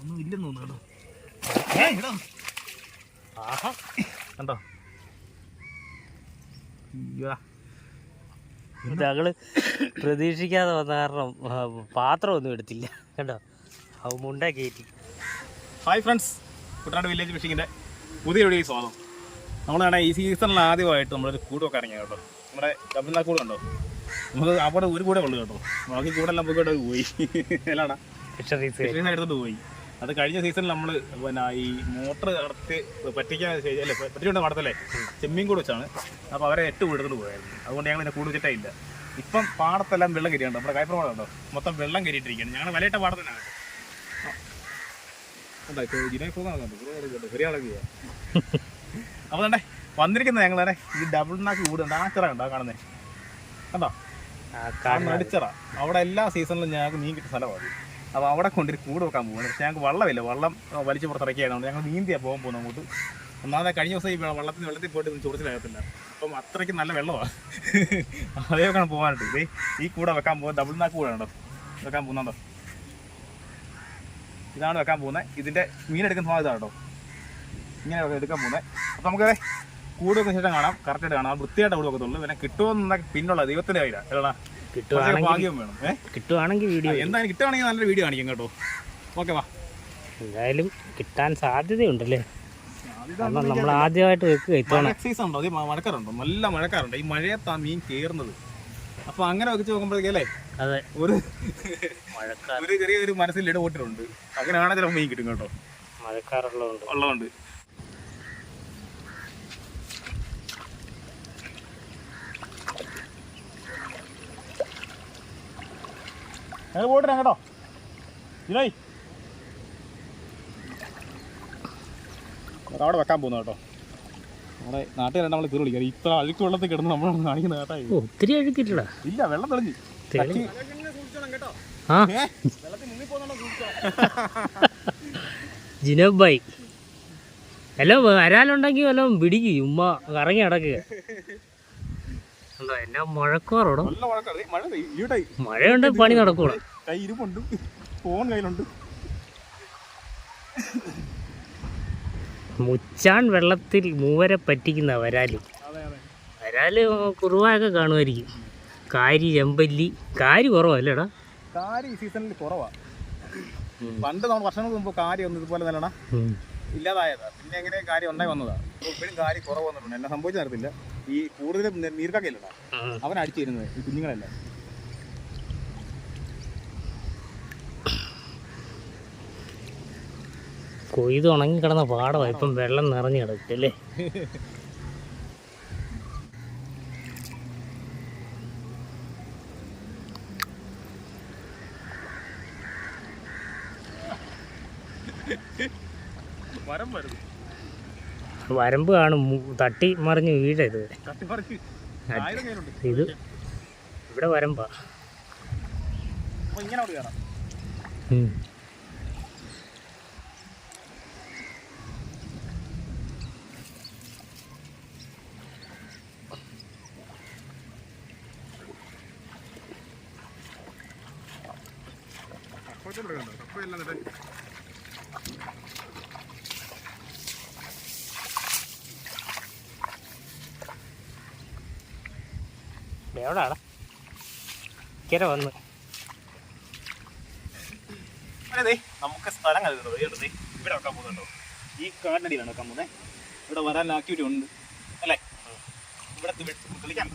ഒന്നും ഇല്ലെന്ന് തോന്നുന്നു കേട്ടോ. ഏ, ഇടാ. ആഹാ. കണ്ടോ? ഞങ്ങൾ പ്രതീക്ഷിക്കാതെ വന്ന കാരണം പാത്രം പാത്രമൊന്നും എടുത്തില്ല. കണ്ടോ? അത് മുണ്ട കയറ്റി. Hi friends. കുട്ടനാട് വില്ലേജ് ഫിഷിങ്ങിന്റെ പുതിയ വീഡിയോയിൽ സ്വാഗതം. നമ്മളാണ് ഈ സീസണിൽ ആദ്യമായിട്ട് നമ്മളൊരു കൂടൊക്കെ ഇറങ്ങിയ കേട്ടോ. നമ്മുടെ കപ്പിന്നാ കൂടെ കണ്ടോ? നമുക്ക് അവിടെ ഒരു കൂടെ ഉള്ളു കേട്ടോ. ബാക്കി കൂടെല്ലാം എല്ലാം പോയി. ഫിഷറീസ് എടുത്തോണ്ട് പോയി. അത് കഴിഞ്ഞ സീസണിൽ നമ്മൾ പിന്നെ ഈ മോട്ടർ നടത്തി പറ്റിക്കാൻ അല്ലേ? പറ്റിക്കൊണ്ട് നടത്തല്ലേ ചെമ്മീൻ കൂടെ വെച്ചാണ്. അപ്പോൾ അവരെ എട്ട് വീടുകൾ പോയായിരുന്നു. അതുകൊണ്ട് ഞങ്ങൾ പിന്നെ കൂട് വെച്ചിട്ടേ ഇല്ല ഇപ്പം പാടത്തെല്ലാം വെള്ളം കയറിയുണ്ട് നമ്മുടെ കായ്പുറ പാടം ഉണ്ടോ? മൊത്തം വെള്ളം കയറിയിട്ടിരിക്കുകയാണ്. ഞങ്ങൾ വലയിട്ട പാടത്തിനാണ് അപ്പോൾ തന്നെ വന്നിരിക്കുന്നത് ഞങ്ങളെ ഈ ഡബിൾ നാക്ക് കൂടുണ്ട് ആ ചിറ കണ്ടോ? കാണുന്നേ. കണ്ടോ? അടിച്ചറ അവിടെ എല്ലാ സീസണിലും ഞങ്ങൾക്ക് മീൻ കിട്ടുന്ന സ്ഥലമാണ് അപ്പോൾ അവിടെ കൊണ്ടൊരു കൂട് വെക്കാൻ പോകുന്നത് പക്ഷേ ഞങ്ങൾക്ക് വള്ളമില്ല. വള്ളം വലിച്ചു പുറത്തിറക്കിയതാണ് ഞങ്ങൾ നീന്തിയാണ് പോകാൻ പോകുന്നത് അങ്ങോട്ട്. ഒന്നാമതെ കഴിഞ്ഞ ദിവസം ഈ വെ- വള്ളത്തിന് വെള്ളത്തിൽ പോയിട്ട് ചൊറിച്ചിലാകത്തില്ല അപ്പം അത്രയ്ക്ക് നല്ല വെള്ളമാണ് അതേ വെക്കാൻ പോകാനായിട്ട്. ഇതേ ഈ കൂടെ വെക്കാൻ പോകുന്നത് ഡബിൾ നാക്ക് കൂടെ ഉണ്ടോ വെക്കാൻ പോകുന്നുണ്ടോ ഇതാണ് വെക്കാൻ പോകുന്നത്. ഇതിന്റെ മീനെടുക്കുന്ന ഭാഗം ഇതാണ് കേട്ടോ. ഇങ്ങനെ എടുക്കാൻ പോകുന്നത്. അപ്പം നമുക്ക് കൂട് വെക്കുന്ന ശേഷം കാണാം. കറക്റ്റായിട്ട് കാണാം. വൃത്തിയായിട്ട് കൂടെ വെക്കത്തുള്ളൂ. പിന്നെ കിട്ടുമെന്ന പിന്നുള്ള ദൈവത്തിന്റെ കയ്യിലാണ് അല്ലടാ. കിട്ടുവാണെങ്കിൽ ഭാഗ്യം വേണം. ഏഹ് കിട്ടുവാണെങ്കിൽ വീഡിയോ എന്തായാലും കിട്ടുകയാണെങ്കിൽ നല്ലൊരു വീഡിയോ കാണിക്കും കേട്ടോ. ഓക്കെ വാ. എന്തായാലും കിട്ടാൻ സാധ്യതയുണ്ടല്ലേ? കാരണം നമ്മൾ ആദ്യമായിട്ട് വെക്കുക ഇത്തവണ. മഴ സീസൺ ഉണ്ടോ? അതേ മഴക്കാറുണ്ടോ? നല്ല മഴക്കാറുണ്ട്. ഈ മഴയത്താ മീൻ കയറുന്നത് അപ്പൊ അങ്ങനെ വെച്ച് നോക്കുമ്പോഴേക്കല്ലേ അതെ. ഒരു മഴക്കാർ. ഒരു ചെറിയൊരു മനസ്സിൽ ഇടപെട്ടിട്ടുണ്ട്. അങ്ങനെയാണെങ്കിൽ മീൻ കിട്ടും കേട്ടോ. മഴക്കാറുള്ളതുകൊണ്ട് ഉള്ളതുകൊണ്ട്. ഞങ്ങൾ പോയിട്ട് കേട്ടോ. ഇതായി അവിടെ വെക്കാൻ പോകുന്നു കേട്ടോ. നമ്മുടെ നാട്ടിൽ നമ്മൾ തീർ വിളിക്കാം ഇത്ര അഴുക്ക് വെള്ളത്തിൽ കിടന്ന് നമ്മളാണ് കാണിക്കുന്ന കേട്ടോ ഒത്തിരി അഴുക്കിട്ടില്ല. ഇല്ല വെള്ളം തെളിഞ്ഞു. ജിനോബ് ഹലോ വരാനുണ്ടെങ്കിൽ വല്ലതും പിടിക്കും ഉമ്മ കറങ്ങി നടക്കുക. എന്താ എന്നാ മഴക്കാറോടോ നല്ല മഴക്കാണ് മഴ ഇവിടെ. മഴയുണ്ടെങ്കിൽ പണി നടക്കൂടെ കൈ ഇരുമ്പുണ്ട് ഫോൺ കയ്യിലുണ്ട്. മുച്ചാൻ വെള്ളത്തിൽ മൂവരെ പറ്റിക്കുന്ന വരാൽ. വരാൽ കുറുവായൊക്കെ കാണുമായിരിക്കും. കാരി ചെമ്പല്ലി. കാരി കുറവല്ലേടാ കാരി സീസണിൽ കുറവാണ് പണ്ട് നമ്മൾ വർഷങ്ങൾക്ക് മുമ്പ് കാരി ഒന്നും ഇതുപോലെ നല്ലണ ഇല്ലാതായതാ. പിന്നെ എങ്ങനെ കാര്യം ഉണ്ടായി വന്നതാ. ഇപ്പൊ ഇപ്പോഴും കാര്യം കുറവ് വന്നിട്ടുണ്ട് എന്നെ സംഭവിച്ചു നടത്തില്ല ഈ കൂടുതലും നീർക്കാക്കയില്ലടാ അവൻ അടിച്ചിരുന്നത് ഈ കുഞ്ഞുങ്ങളല്ലേ? കൊയ്ത് ഉണങ്ങി കിടന്ന പാടമാണ് ഇപ്പം വെള്ളം നിറഞ്ഞു കിടക്കല്ലേ വരം വരുന്നു. വരമ്പ് കാണും. തട്ടി മറിഞ്ഞ് വീഴരുത് ഇത്. ഇവിടെ വരമ്പാ. ഇങ്ങനെ എവിടാടാ? ഇക്കരെ വന്ന്. നമുക്ക് സ്ഥലം കരുതുന്നത്. ഇവിടെ വെക്കാൻ പോകുന്നുണ്ടോ? ഈ കാടിനടിയിലാണ് വെക്കാൻ പോകുന്നത് ഇവിടെ വരാൻ ആക്ടിവിറ്റി ഉണ്ട്. അല്ലേ? ഇവിടെ കളിക്കാൻ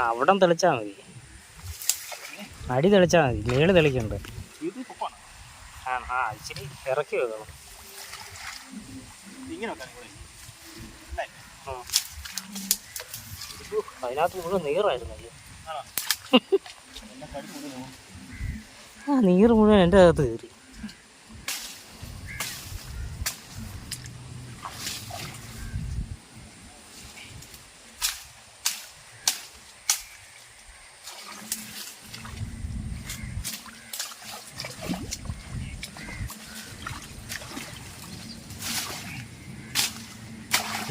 അവിടം തെളിച്ചാൽ മതി. അടി തെളിച്ചാൽ മതി. മേൾ തെളിക്കണ്ട്? അതിനകത്ത് മുഴുവൻ നീറായിരുന്നു ആ നീറ് മുഴുവൻ എന്റെ അകത്ത് കയറി.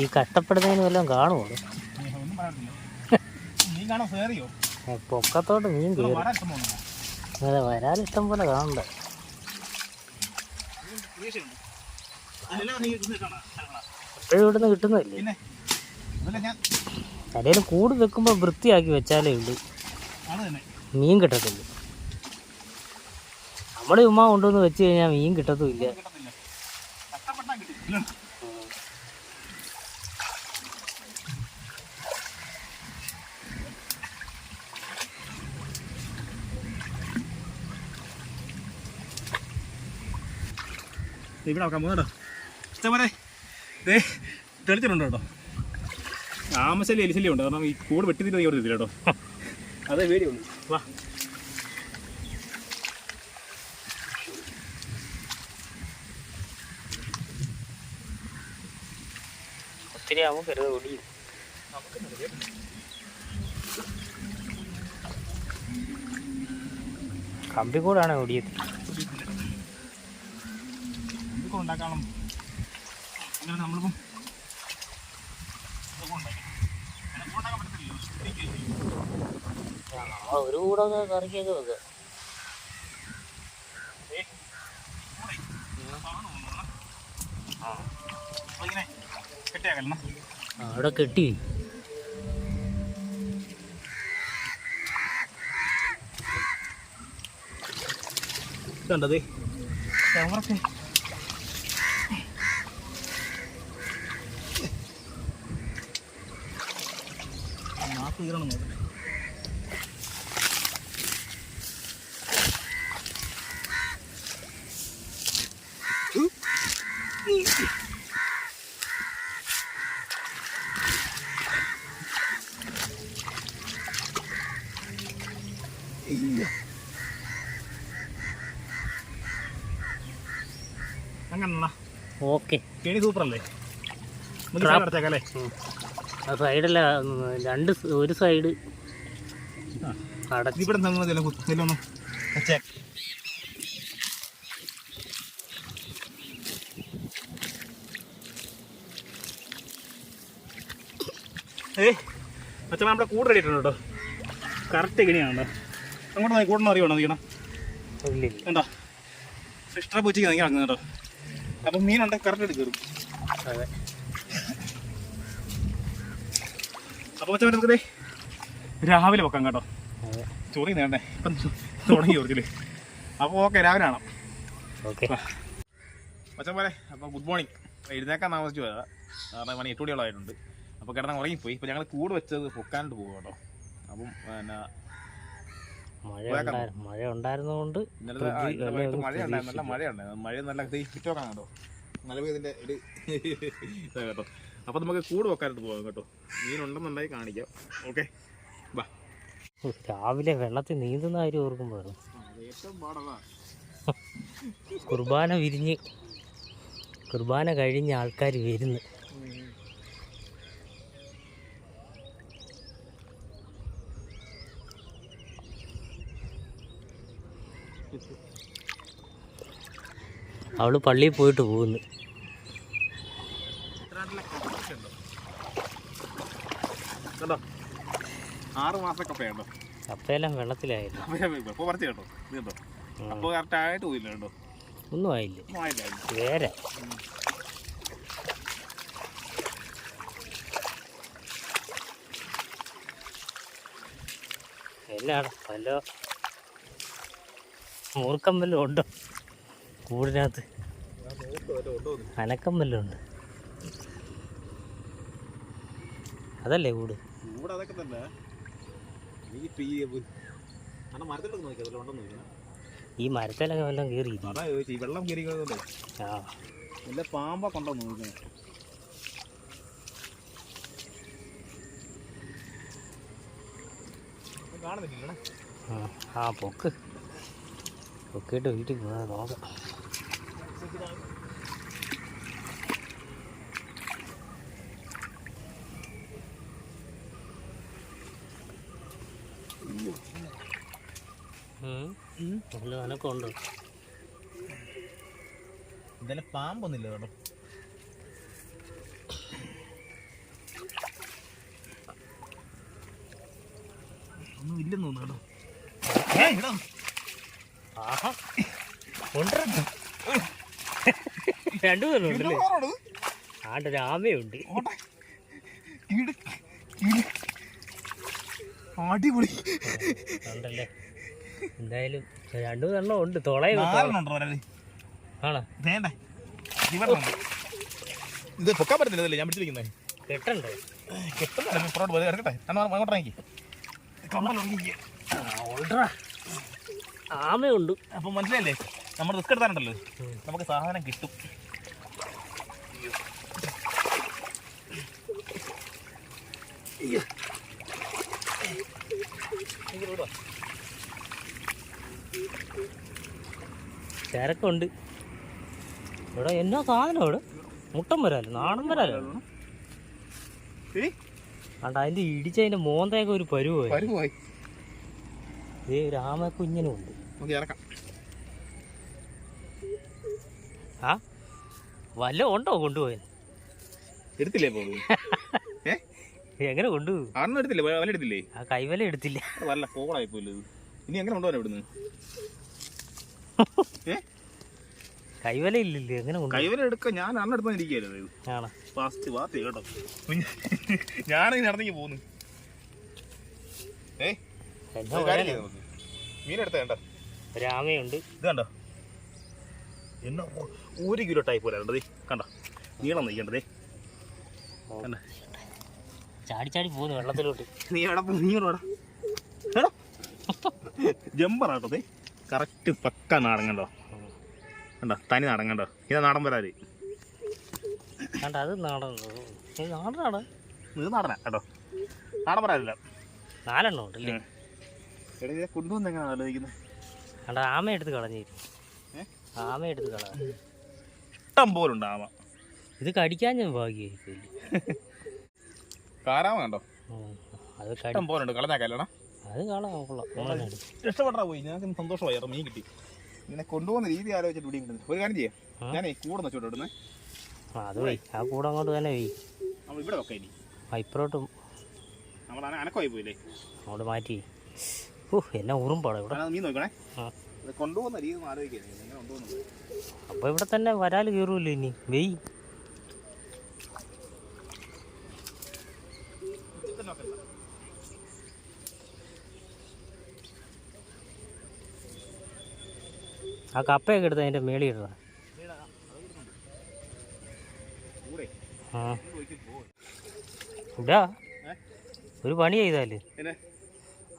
ഈ കഷ്ടപ്പെടുന്നതിന് വല്ലതും കാണുമോ പൊക്കത്തോട്ട് മീൻ കയറി അതെ വരാൻ ഇഷ്ടം പോലെ കാണണ്ട എപ്പോഴും ഇവിടുന്ന് കിട്ടുന്നില്ലേ കടയിൽ കൂട് വെക്കുമ്പോൾ വൃത്തിയാക്കി വെച്ചാലേ ഉള്ളൂ. മീൻ കിട്ടത്തില്ല. നമ്മുടെ ഉമ്മ കൊണ്ടുവന്ന് വെച്ച് കഴിഞ്ഞാൽ മീൻ കിട്ടത്തുമില്ല കിട്ടത്തില്ല കഷ്ടപ്പെട്ടാൽ കിട്ടും ഇല്ല. ദേ ഇവിടെ നോക്കാം പോകുന്നുണ്ടോ ഇഷ്ടംപോലെ ദേ തെളിച്ചിട്ടുണ്ട് കേട്ടോ. ആമശല്യം എലിശല്യം ഉണ്ട് കാരണം ഈ കൂട് വെട്ടിത്തിരി ഇവിടെ കേട്ടോ. അതേ പേടിയുള്ളൂ വാ. ഒത്തിരി ആവും കരുത് ഒടിയും. കമ്പിക്കൂടാണ് ഒടിയത് ഉണ്ടാക്കണം. അങ്ങനെ നമ്മളിപ്പം ഒരു കറിക്കൊക്കെ കൂടെ. കെട്ടിയാക്കല്ലോ ആ, അവിടെ കെട്ടി. കണ്ടത് ക്യാമറക്ക് നാക്ക് കീറണം നോക്കട്ടെ അങ്ങനെ ഓക്കെ. കെണി സൂപ്പറല്ലേ? അല്ലേ? സൈഡല്ല രണ്ട് ഒരു സൈഡ്. ആ. അടച്ച്. ഇവിടെ നിന്ന് ചില കുത്തിലൊന്നും വെച്ചേ. ഏ അച്ഛൻ നമ്മുടെ കൂടെ റെഡി ആയിട്ടുണ്ട് കേട്ടോ. കറക്റ്റ് എങ്ങനെയാണ്? അങ്ങോട്ട് നോക്കി കൂടെ അറിയണം നീക്കണം? കണ്ടോ? സിസ്റ്ററെ പൂച്ചയ്ക്ക് നീക്കി നടക്കുന്നത് കേട്ടോ. അപ്പം മീനുണ്ടെങ്കിൽ കറക്റ്റ് എടുക്കും അതെ. അപ്പോൾ വെച്ചാൽ നമുക്ക് രാവിലെ വെക്കാം കേട്ടോ. ചോറി ഇപ്പം തുടങ്ങി ചോറിച്ചില്ലേ അപ്പോൾ ഓക്കെ രാവിലെ കാണാം. ഓക്കെ. മച്ചൻ പോലെ അപ്പോൾ ഗുഡ് മോർണിംഗ്. എഴുന്നേക്കാൻ താമസിച്ചു പോയതാ. കാരണം മണി എട്ട് മണിയോളമായിട്ടുണ്ട് അപ്പോൾ കിടന്ന് ഉറങ്ങിപ്പോയി. ഇപ്പൊ ഞങ്ങൾ കൂട് വെച്ചത് പൊക്കാണ്ട് പോകും കേട്ടോ. അപ്പം പിന്നെ മഴ ഉണ്ടായിരുന്നതുകൊണ്ട് മഴ ഉണ്ടായിരുന്നു നല്ല. മഴ ഉണ്ടായിരുന്നു. മഴ നല്ല ദേ നല്ല കേട്ടോ പെയ്തിന്റെ ഒരു ഇതാ കേട്ടോ. അപ്പോൾ നമുക്ക് കൂട് വെക്കാനായിട്ട് പോകാം കേട്ടോ. മീനുണ്ടെന്നുണ്ടെങ്കിൽ കാണിക്കാം. ഓക്കെ ബാ. രാവിലെ വെള്ളത്തിൽ നീന്തുന്ന കാര്യം ഓർക്കുമ്പോൾ കുർബാന വിരിഞ്ഞ് കുർബാന കഴിഞ്ഞ ആൾക്കാർ വരുന്നു. അവൾ പള്ളിയിൽ പോയിട്ട് പോകുന്നു? കണ്ടോ? ആറ് മാസം കപ്പയുണ്ടോ അപ്പയെല്ലാം വെള്ളത്തിലായില്ല അപ്പോൾ പറിച്ച് കേട്ടോ. ഇത് കേട്ടോ. ഉം. അപ്പോൾ കറക്റ്റ് ആയിട്ട് പോയില്ല കേട്ടോ. ഒന്നും ആയില്ല. ആയില്ല. വേറെ. പല മൂർക്കം വല്ലതും ഉണ്ടോ? കൂടിനകത്ത്. അനക്കം വല്ലതും ഉണ്ട്. അതല്ലേ കൂട്? ഇവിടെ അതൊക്കെ തന്നെ. ഈ പീ മരത്തിലൊക്കെ നോക്കി അതിൽ ഉണ്ടെന്ന് നോക്കണം ഈ മരത്തിലൊക്കെ വെള്ളം കയറി അതാ ചോദിച്ചു ഈ വെള്ളം കീറി ആ. വല്ല പാമ്പൊക്കെ ഉണ്ടോ നോക്കുന്നത് കാണുന്നില്ല ആ, ആ പൊക്ക്. പൊക്കിയിട്ട് വീട്ടിൽ പോകാൻ നോക്കാം. അനക്കം ഉണ്ട് കേട്ടോ. ഒന്നും ഇല്ലെന്ന് തോന്നുന്നു ആഹാ. രണ്ടു പേരുണ്ട് അടിപൊളി. ഉണ്ടല്ലേ എന്തായാലും രണ്ടു മൂന്നെണ്ണം ഉണ്ട്? ആണോ? വേണ്ടേ? ഇത് പൊക്കാൻ പറ്റുന്നില്ല ഞാൻ പിടിച്ചിരിക്കുന്നത് കെട്ടണ്ടേ? കിട്ടുന്നില്ല പുറത്തോട്ട് പോയി ഇറക്കട്ടെ എന്നാ അങ്ങോട്ട് ഇറങ്ങി കമ്പൽ ഉറങ്ങിക്കുക ഓൾഡറാ ആമയുണ്ട്. അപ്പം മനസ്സിലായില്ലേ? നമ്മൾ റിസ്ക് എടുത്താനുണ്ടല്ലോ നമുക്ക് സാധനം കിട്ടും. തിരക്കുണ്ട് ഇവിടെ എന്നാ സാധനം ഇവിടെ മുട്ടം വരാല്ലോ നാടൻ വരാല്ലോ കണ്ട അതിന്റെ ഇടിച്ചതിന്റെ മോന്തയൊക്കെ ഒരു പരുവായി. ഏ രാമ കുഞ്ഞിനും ഉണ്ട്. ആ? വല്ല ഉണ്ടോ കൊണ്ടുപോയത് എടുത്തില്ലേ പോകും ഏ എങ്ങനെ കൊണ്ടു? അണ്ണ എടുത്തില്ലേ? വല എടുത്തില്ലേ? ആ കൈവല എടുത്തില്ല. വല്ല കോളായി പോയില്ലേ ഇനി എങ്ങനെ കൊണ്ടുപോകാൻ ഇവിടുന്ന്? കൈവല ഇല്ലല്ലേ? എങ്ങനെ കൈവല എടുക്കാൻ ഞാൻ അണ്ണ എടുത്താൽ ഇരിക്കുകയല്ലേ ആണോ? ഫാസ്റ്റ് വാത്തി കേട്ടോ. ഞാനിങ്ങനെ നടന്നെങ്കിൽ പോകുന്നു ഏ. മീനെടുത്ത വേണ്ട രാമയുണ്ട്. ഇത് കണ്ടോ? എന്നാ ഒരു കിലോ ടൈപ്പ് പോലെ കണ്ടോ നീളം നയിക്കേണ്ടതേ കണ്ട? ചാടി ചാടി പോകുന്നു വെള്ളത്തിലോട്ട്. നീ എവിടെ പോ- ജമ്പറാട്ടോ ജമ്പറാട്ടോ കറക്റ്റ് പക്ക നാടൻ കണ്ടോ? കണ്ടോ? തനി നാടൻ കണ്ടോ? ഇതാ നാടൻ വരാൽ കണ്ട? അത് നാടൻ നാടനാണ് ഇത് നാടനാ കേട്ടോ. നാടൻ വരാലില്ല നാലെണ്ണം ഉണ്ടല്ലേ എടാ കൊണ്ടുവന്ന് എങ്ങനെ ആലോചിക്കുന്നത് കണ്ട? ആമ എടുത്ത് കളഞ്ഞു? ആമ എടുത്ത് കളഞ്ഞു ഇഷ്ടം പോലുണ്ട് ആമ. ഇത് കടിക്കാൻ ഞാൻ ഭാഗ്യമായിരിക്കും കാരാമ കണ്ടോ? അത് കടി ഇഷ്ടം പോലുണ്ട്. കളഞ്ഞാക്കല്ലടാ അത് കൊള്ളാം. രക്ഷപ്പെട്ടാ പോയി. ഞങ്ങൾക്ക് സന്തോഷമായി. ഇറ മീൻ കിട്ടി. ഇങ്ങനെ കൊണ്ടുപോകുന്ന രീതി ആലോചിച്ചിട്ട് ഇവിടെ കിട്ടുന്നത് ഒരു കാര്യം ചെയ്യാം? ഞാനേ കൂടെ വെച്ചോട്ട് ഇടുന്നേ ആ അത് പോയി. ആ കൂടെ അങ്ങോട്ട് തന്നെ പോയി. നമ്മൾ ഇവിടെ ഒക്കെ ഇനി. ഇപ്പുറോട്ടും നമ്മൾ അന അനക്കമായി പോയില്ലേ? അങ്ങോട്ട് മാറ്റി. ഓ എന്നാ ഉറുമ്പാടാ ഇവിടെ. മീൻ നോക്കണേ. കൊണ്ടുപോകുന്ന രീതി ആലോചിക്കുന്നത് അപ്പോൾ ഇവിടെ തന്നെ വരാൽ കയറുമല്ലോ ഇനി. വെയ്. ആ കപ്പയൊക്കെ എടുത്ത് അതിന്റെ മേളിൽ ഇടണം ആ ഇടാ ഒരു പണി ചെയ്താൽ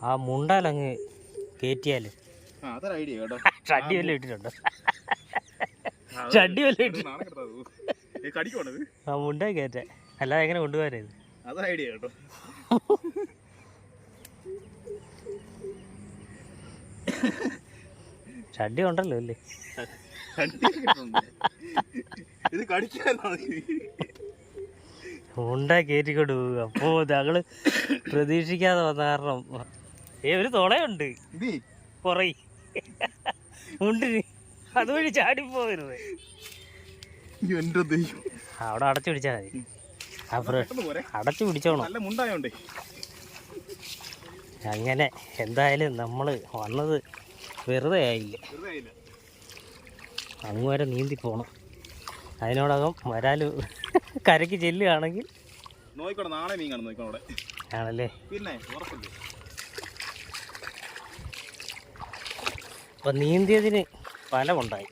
ആ മുണ്ടാലങ്ങ് കേട്ടോ. ചട്ടി വല്ല ഇട്ടിട്ടുണ്ടോ? ചട്ടി വല്ല ഇട്ടി നാണം കെടുത്താ ഇത്. ഏ, കടിക്കോണത് ആ മുണ്ടായി കയറ്റാൻ അല്ലാതെ എങ്ങനെ കൊണ്ടുപോകാനത് അതൊരു ഐഡിയ കേട്ടോ. ചട്ടി ഉണ്ടല്ലോ അല്ലേ. ഇത് മുണ്ട കയറ്റിക്കൊണ്ട് പോകുക അപ്പോൾ ഞങ്ങൾ പ്രതീക്ഷിക്കാതെ വന്ന കാരണം ഏ ഒരു തുളയുണ്ട്. കൊറേ ഉണ്ട് മുണ്ടിന് അതുവഴി ചാടിപ്പോകരുത്. അവിടെ അടച്ചു പിടിച്ചാൽ മതി. അടച്ചു പിടിച്ചോണം. അങ്ങനെ എന്തായാലും നമ്മൾ വന്നത് വെറുതെ ആയില്ല അങ്ങ് വരെ നീന്തി പോകണം അതിനോടകം വരാൽ കരയ്ക്ക് ചെല്ലുകയാണെങ്കിൽ നോയിക്കോടെ നാളെ മീൻ കാണും നോയിക്കോടെ ആണല്ലേ? പിന്നെ ഉറപ്പില്ലേ? അപ്പം നീന്തിയതിന് ഫലമുണ്ടായി.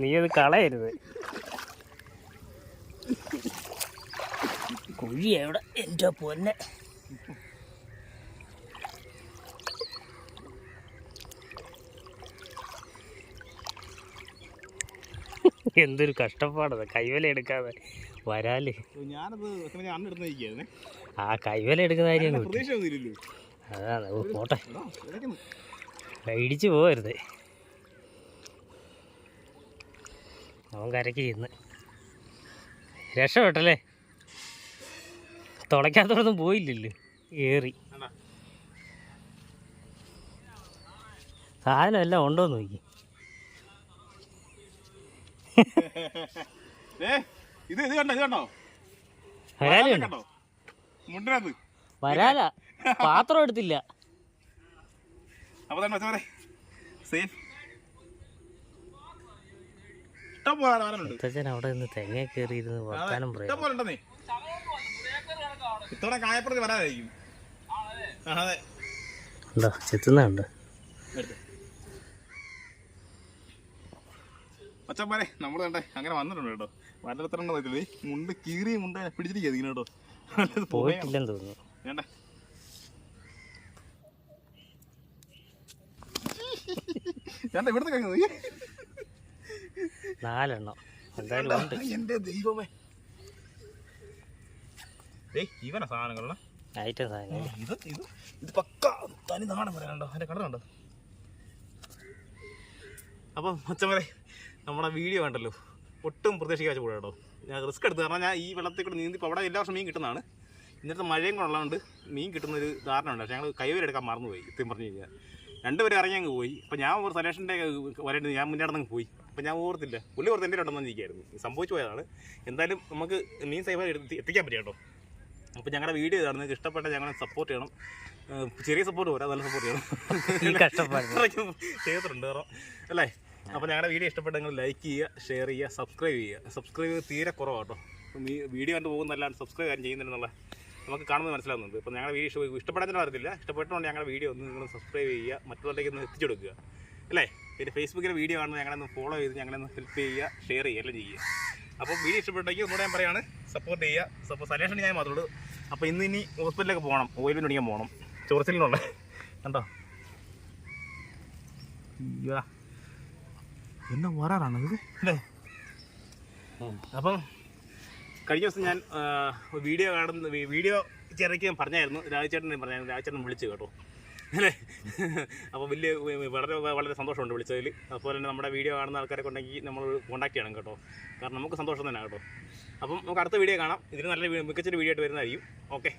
നീ അത് കളയരുത്. കുഴി എവിടെ എന്റെ പൊന്നെ. എന്തൊരു കഷ്ടപ്പാടത് കൈവല എടുക്കാതെ വരാൽ. ആ കൈവല എടുക്കുന്ന കാര്യം. അതാണ് പോട്ടെ. ഇടിച്ചു പോകരുത് അവൻ കരക്കിരുന്ന് ചെന്ന്. രക്ഷപ്പെട്ടല്ലേ? തുളയ്ക്കാത്തോടൊന്നും പോയില്ലല്ലോ. ഏറി? സാധനം എല്ലാം ഉണ്ടോ നോക്കി. ഇത് ഇത് കണ്ടോ ഇത് കണ്ടോ? വരാൽ കണ്ടോ? മുണ്ടിനകത്ത്. വരാല. പാത്രം എടുത്തില്ല. അപ്പൊ തന്നെ സേഫ്. അവിടെ നിന്ന് തെങ്ങ കയറിയിരുന്ന് വർത്താനം പറയാം ഇത്തവണ കായപ്പുറത്ത് വരാതായിരിക്കും അതെ. ഉണ്ടോ ചെത്തുന്നുണ്ട്. മച്ചന്മാരെ നമ്മൾ കണ്ടേ അങ്ങനെ വന്നിട്ടുണ്ട് കേട്ടോ. വല്ലത്രണ്ടോ നോക്കില്ലേ മുണ്ട് കീറി മുണ്ട പിടിച്ചിരിക്കുക ഇങ്ങനെ കേട്ടോ. പോയിട്ടില്ലെന്ന് തോന്നുന്നു. വേണ്ട. വേണ്ട ഇവിടുത്തെ കഴിഞ്ഞു നാലെണ്ണം. എന്തായാലും എന്റെ ദൈവമേ. ഇവനാ സാധനങ്ങളെ ഐറ്റം സാധനം ഇത് ഇത് ഇത് പക്ക. തനി നാടൻ പറയാനുണ്ടോ അതിന്റെ കളർ കണ്ടോ? അപ്പം മച്ചവരെ നമ്മുടെ വീഡിയോ കണ്ടല്ലോ. ഒട്ടും പ്രതീക്ഷിക്കാച്ച കൂടെ കേട്ടോ ഞാൻ റിസ്ക് എടുത്ത്. കാരണം ഞാൻ ഈ വെള്ളത്തിൽ കൂടെ നീന്തി ഇപ്പോൾ അവിടെ എല്ലാ വർഷം മീൻ കിട്ടുന്നതാണ്. ഇന്നത്തെ മഴയും കൂടെ ഉള്ളതുകൊണ്ട് മീൻ കിട്ടുന്നൊരു ധാരണ ഉണ്ട്. പക്ഷേ ഞങ്ങൾ കൈവരെടുക്കാൻ മറന്നുപോയി ഇത്രയും പറഞ്ഞു കഴിഞ്ഞാൽ. രണ്ടുപേരും ഇറങ്ങി അങ്ങ് പോയി. അപ്പോൾ ഞാൻ ഒരു സലേഷന്റെ വരേണ്ടത് ഞാൻ മുന്നേ നടന്നങ്ങ് പോയി. അപ്പോൾ ഞാൻ ഓർത്തില്ല. പുള്ളി ഓർത്ത് എന്റെ ഇടം ഇരിക്കുകയായിരുന്നു സംഭവിച്ചു പോയതാണ്. എന്തായാലും നമുക്ക് മീൻ സേഫായി എത്തിക്കാൻ പറ്റും കേട്ടോ. അപ്പോൾ ഞങ്ങളുടെ വീഡിയോ ഇതാണ് നിങ്ങൾക്ക് ഇഷ്ടപ്പെട്ട ഞങ്ങളെ സപ്പോർട്ട് ചെയ്യണം. ചെറിയ സപ്പോർട്ട് പോരാ നല്ല സപ്പോർട്ട് ചെയ്യണം. കഷ്ടപ്പാട് ചെയ്തിട്ടുണ്ട് വേറെ അല്ലേ? അപ്പോൾ ഞങ്ങളുടെ വീഡിയോ ഇഷ്ടപ്പെട്ട നിങ്ങൾ ലൈക്ക് ചെയ്യുക ഷെയർ ചെയ്യുക സബ്സ്ക്രൈബ് ചെയ്യുക. സബ്സ്ക്രൈബ് തീരെ ഈ വീഡിയോ കണ്ട് പോകുന്നല്ലാണ്ട് സബ്സ്ക്രൈബ് കാര്യം ചെയ്യുന്നില്ലെന്നുള്ള നമുക്ക് കാണുന്നത് മനസ്സിലാവുന്നുണ്ട്. അപ്പോൾ ഞങ്ങളുടെ വീഡിയോ ഇഷ്ട- ഇഷ്ടപ്പെടാൻ അറിയത്തില്ല ഇഷ്ടപ്പെട്ടുകൊണ്ട് ഞങ്ങളുടെ വീഡിയോ ഒന്ന് നിങ്ങൾ സബ്സ്ക്രൈബ് ചെയ്യുക മറ്റുള്ളവരിലേക്ക് ഒന്ന് എത്തിച്ചു കൊടുക്കുക. അല്ലേ? പിന്നെ ഫേസ്ബുക്കിലെ വീഡിയോ കാണുന്നത് ഞങ്ങളൊന്ന് ഫോളോ ചെയ്ത് ഞങ്ങളെ ഒന്ന് ഹെൽപ്പ് ചെയ്യുക ഷെയർ ചെയ്യുക എല്ലാം ചെയ്യുക. അപ്പോൾ വീഡിയോ ഇഷ്ടപ്പെട്ടെങ്കിൽ ഒന്നുകൂടെ ഞാൻ പറയാണ് സപ്പോർട്ട് ചെയ്യുക. സപ്പോൾ സലേഷൻ ഞാൻ മാത്രമേ ഉള്ളൂ. അപ്പോൾ ഇന്ന് ഇനി ഹോസ്പിറ്റലിലേക്ക് പോകണം. ഓയിൽ പിടിക്കാൻ പോകണം. ചോർച്ചിലിനുള്ള കണ്ടോ? എന്നെ വരാറാണ് അല്ലേ? അപ്പം കഴിഞ്ഞ ദിവസം ഞാൻ വീഡിയോ കാണുന്ന വീഡിയോ ചെറിയ പറഞ്ഞായിരുന്നു. രാജചേട്ടൻ പറഞ്ഞായിരുന്നു. രാജചേട്ടൻ വിളിച്ചു കേട്ടോ. അല്ലേ? അപ്പോൾ വലിയ വളരെ വളരെ സന്തോഷമുണ്ട് വിളിച്ചതിൽ. അതുപോലെ തന്നെ നമ്മുടെ വീഡിയോ കാണുന്ന ആൾക്കാരൊക്കെ ഉണ്ടെങ്കിൽ നമ്മൾ കോൺടാക്ട് ചെയ്യണം കേട്ടോ. കാരണം നമുക്ക് സന്തോഷം തന്നെ കേട്ടോ. അപ്പം നമുക്ക് അടുത്ത വീഡിയോ കാണാം. ഇതിന് നല്ല മികച്ചൊരു വീഡിയോ ആയിട്ട് വരുന്നതായിരിക്കും. ഓക്കെ